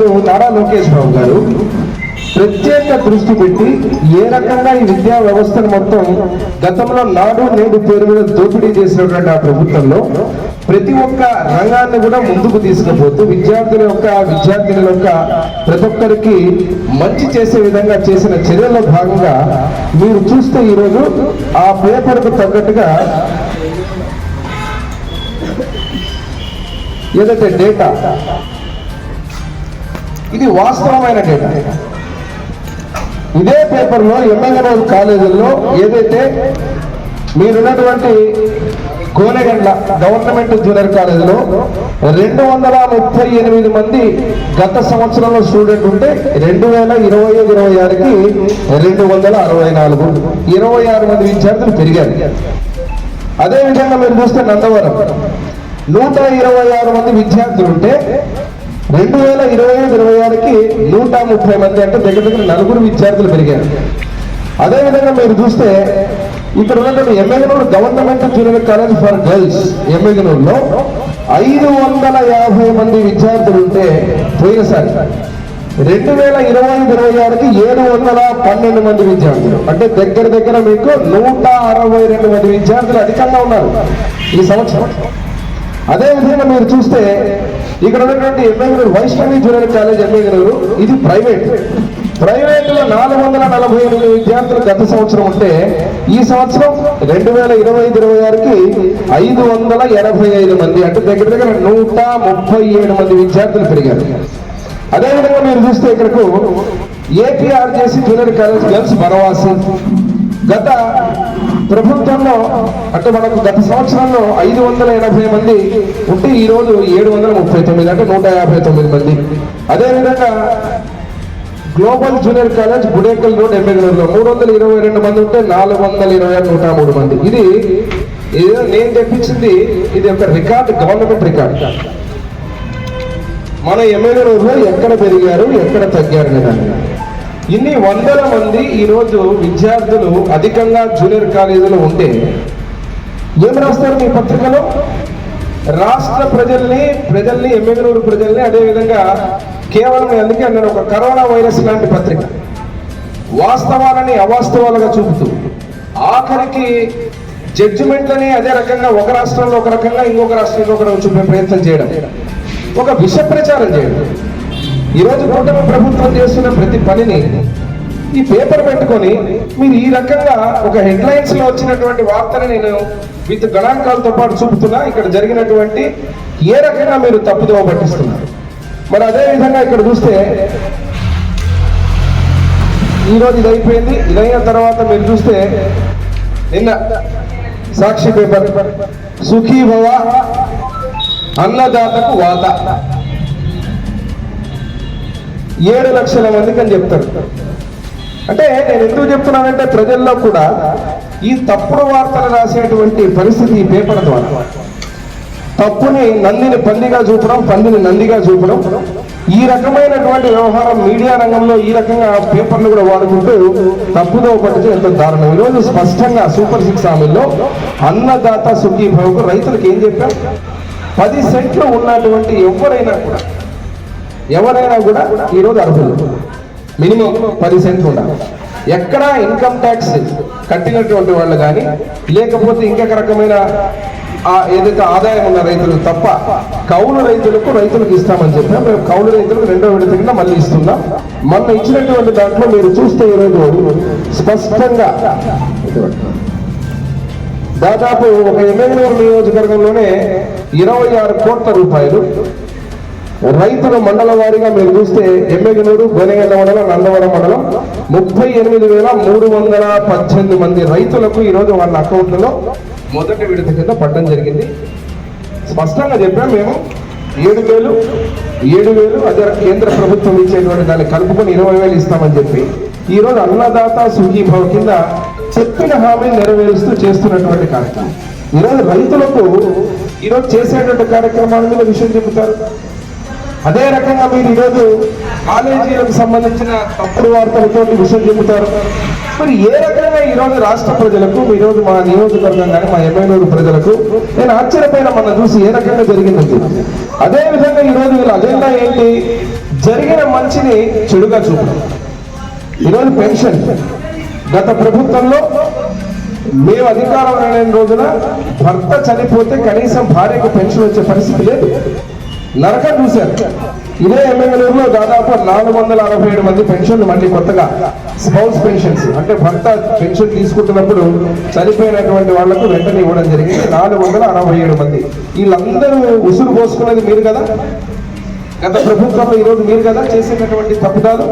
నాయకులు నారా లోకేష్ రావు గారు ప్రత్యేక దృష్టి పెట్టి ఏ రకంగా ఈ విద్యా వ్యవస్థను మొత్తం గతంలో నాడు నేడు పేరు మీద దోపిడీ చేసినటువంటి ఆ ప్రభుత్వంలో ప్రతి ఒక్క రంగాన్ని కూడా ముందుకు తీసుకుపోతూ విద్యార్థుల యొక్క విద్యార్థినుల యొక్క ప్రతి ఒక్కరికి మంచి చేసే విధంగా చేసిన చర్యల్లో భాగంగా మీరు చూస్తే ఈరోజు ఆ పేపర్కు తగ్గట్టుగా ఏదైతే డేటా ఇది వాస్తవమైన డేటా ఇదే పేపర్లో ఎమ్మెల్యేరోజు కాలేజీల్లో ఏదైతే మీరున్నటువంటి గోనెగండ్ల గవర్నమెంట్ జూనియర్ కాలేజీలో రెండు వందల ముప్పై ఎనిమిది మంది గత సంవత్సరంలో స్టూడెంట్ ఉంటే రెండు వేల ఇరవై ఐదు ఇరవై ఆరుకి రెండు వందల అరవై నాలుగు ఇరవై ఆరు మంది విద్యార్థులు పెరిగారు. అదేవిధంగా మీరు చూస్తే నందవరం. నూట ఇరవై ఆరు మంది విద్యార్థులు ఉంటే రెండు వేల ఇరవై ఐదు ఇరవై ఆరుకి నూట ముప్పై మంది అంటే దగ్గర దగ్గర నలుగురు విద్యార్థులు పెరిగారు. అదేవిధంగా మీరు చూస్తే ఇక్కడ ఉన్నటువంటి Yemmiganur government junior college for girls ఎమ్మెగనూరులో ఐదు వందల యాభై మంది విద్యార్థులు ఉంటే పోయినసారి రెండు వేల ఇరవై ఐదు ఇరవై ఆరుకి ఏడు వందల పన్నెండు మంది విద్యార్థులు. అంటే దగ్గర దగ్గర మీకు నూట అరవై రెండు మంది విద్యార్థులు అధికంగా ఉన్నారు ఈ సంవత్సరం. అదే విధంగా మీరు చూస్తే ఇక్కడ ఉన్నటువంటి ఎమ్మెగనూరు వైష్ణవి జూనియర్ కాలేజ్ ఎమ్మెగనూరు ఇది ప్రైవేట్. ప్రైవేట్లో నాలుగు వందల నలభై ఎనిమిది విద్యార్థులు గత సంవత్సరం ఉంటే ఈ సంవత్సరం రెండు వేల ఇరవై ఐదు ఇరవై ఆరుకి ఐదు వందల ఎనభై ఐదు మంది అంటే దగ్గర దగ్గర నూట ముప్పై ఏడు మంది విద్యార్థులు పెరిగారు. అదేవిధంగా మీరు చూస్తే ఇక్కడకు APRJC junior college girls Banavasi గత ప్రభుత్వంలో అంటే మనకు గత సంవత్సరంలో ఐదు వందల ఎనభై మంది ఉంటే ఈ రోజు ఏడు వందల ముప్పై తొమ్మిది అంటే నూట యాభై తొమ్మిది మంది. అదేవిధంగా Global junior college Budekal road ఎమ్మెగనూరులో మూడు వందల ఇరవై రెండు మంది ఉంటే నాలుగు వందల ఇరవై నూట మూడు మంది. ఇది ఏదో నేను తెప్పించింది ఇది ఒక రికార్డ్ గవర్నమెంట్ రికార్డ్. మన ఎమ్మెల్యేలో ఎక్కడ పెరిగారు ఎక్కడ తగ్గారు అనే ఇన్ని వందల మంది ఈరోజు విద్యార్థులు అధికంగా జూనియర్ కాలేజీలో ఉంటే ఏం రాస్తారు మీ పత్రికలో? రాష్ట్ర ప్రజల్ని ప్రజల్ని ఎమ్మెగనూరు ప్రజల్ని అదేవిధంగా కేవలం అందుకే నేను ఒక కరోనా వైరస్ లాంటి పత్రిక. వాస్తవాలని అవాస్తవాలుగా చూపుతూ. ఆఖరికి జడ్జిమెంట్లని అదే రకంగా ఒక రాష్ట్రంలో ఒక రకంగా ఇంకొక రాష్ట్రంలో ఒక రకంగా చూపే ప్రయత్నం చేయడం. ఒక విష ప్రచారం చేయడం. ఈరోజు కూటమి ప్రభుత్వం చేస్తున్న ప్రతి పనిని ఈ పేపర్ పెట్టుకొని మీరు ఈ రకంగా ఒక హెడ్లైన్స్లో వచ్చినటువంటి వార్తని నేను విత్ గణాంకాలతో పాటు చూపుతున్నా. ఇక్కడ జరిగినటువంటి ఏ రకంగా మీరు తప్పుదోవ పట్టిస్తున్నారు? మరి అదే విధంగా ఇక్కడ చూస్తే ఈరోజు ఇది అయిపోయింది. ఇదైన తర్వాత మీరు చూస్తే నిన్న సాక్షి పేపర్ సుఖీభవ అన్నదాతకు వాత ఏడు లక్షల మందికి అని చెప్తారు అంటే నేను ఎందుకు చెప్తున్నానంటే ప్రజల్లో కూడా ఈ తప్పుడు వార్తలు రాసేటువంటి పరిస్థితి ఈ పేపర్ ద్వారా. తప్పుని నందిని పందిగా చూపడం పందిని నందిగా చూపడం ఈ రకమైనటువంటి వ్యవహారం మీడియా రంగంలో ఈ రకంగా పేపర్లు కూడా వాడుకుంటూ తప్పుదో పట్టించి ఎంత దారుణం. ఈరోజు స్పష్టంగా సూపర్ సిక్స్ హామీల్లో అన్నదాత సుఖీ రైతులకు ఏం చెప్పాం పది సెంట్లు ఉన్నటువంటి ఎవరైనా కూడా ఎవరైనా కూడా ఈరోజు అర్హులు. మినిమం పది సెంట్లు ఉండాలి. ఎక్కడ ఇన్కమ్ ట్యాక్స్ కట్టినటువంటి వాళ్ళు కానీ లేకపోతే ఇంకొక రకమైన ఆ ఏదైతే ఆదాయం ఉన్న రైతులు తప్ప కౌలు రైతులకు రైతులకు ఇస్తామని చెప్పాం మేము కౌలు రైతులకు రెండో విడత కింద మళ్ళీ ఇస్తున్నాం. మొన్న ఇచ్చినటువంటి దాంట్లో మీరు చూస్తే ఈరోజు స్పష్టంగా దాదాపు ఒక ఎమ్మెల్యే నియోజకవర్గంలోనే ఇరవై ఆరు కోట్ల రూపాయలు రైతుల మండల వారీగా మీరు చూస్తే ఎమ్మెగనూరు గొనెగండ మండలం నందవరం మండలం. ముప్పై ఎనిమిది వేల మూడు వందల పద్దెనిమిది మంది రైతులకు ఈరోజు వాళ్ళ అకౌంట్లలో మొదటి విడత కింద పడడం జరిగింది. స్పష్టంగా చెప్పాం మేము ఏడు వేలు ఏడు వేలు అదే కేంద్ర ప్రభుత్వం ఇచ్చేటువంటి దాన్ని కలుపుకొని ఇరవై వేలు ఇస్తామని చెప్పి ఈరోజు అన్నదాత సుఖీభావ కింద చెప్పిన హామీ నెరవేరుస్తూ చేస్తున్నటువంటి కార్యక్రమం. ఈరోజు రైతులకు ఈరోజు చేసేటువంటి కార్యక్రమాల మీద విషయం చెబుతారు. అదే రకంగా మీరు ఈరోజు కాలేజీలకు సంబంధించిన తప్పుడు వార్తలతో విషయం చెబుతారు. మరి ఏ రకంగా ఈరోజు రాష్ట్ర ప్రజలకు ఈరోజు మా నియోజకవర్గం కానీ మా ఎమ్మెల్యేలు ప్రజలకు నేను ఆశ్చర్యపోయిన మన చూసి ఏ రకంగా జరిగిందండి అదే విధంగా ఈరోజు వీళ్ళ అజెండా ఏంటి? జరిగిన మంచిని చెడుగా చూపడం. ఈరోజు పెన్షన్. గత ప్రభుత్వంలో మేము అధికారం లేని రోజున భర్త చనిపోతే కనీసం భార్యకు పెన్షన్ వచ్చే పరిస్థితి లేదు. నరకం చూశారు. ఇదే ఎమ్మెల్యేలో దాదాపు నాలుగు వందల అరవై ఏడు మంది పెన్షన్లు మళ్ళీ కొత్తగా స్పౌస్ పెన్షన్స్ అంటే భర్త పెన్షన్ తీసుకుంటున్నప్పుడు చనిపోయినటువంటి వాళ్ళకు వెంటనే ఇవ్వడం జరిగింది. నాలుగు వందల అరవై ఏడు మంది. వీళ్ళందరూ ఉసురు పోసుకున్నది మీరు కదా? గత ప్రభుత్వంలో ఈరోజు మీరు కదా చేసినటువంటి తప్పుదాలు?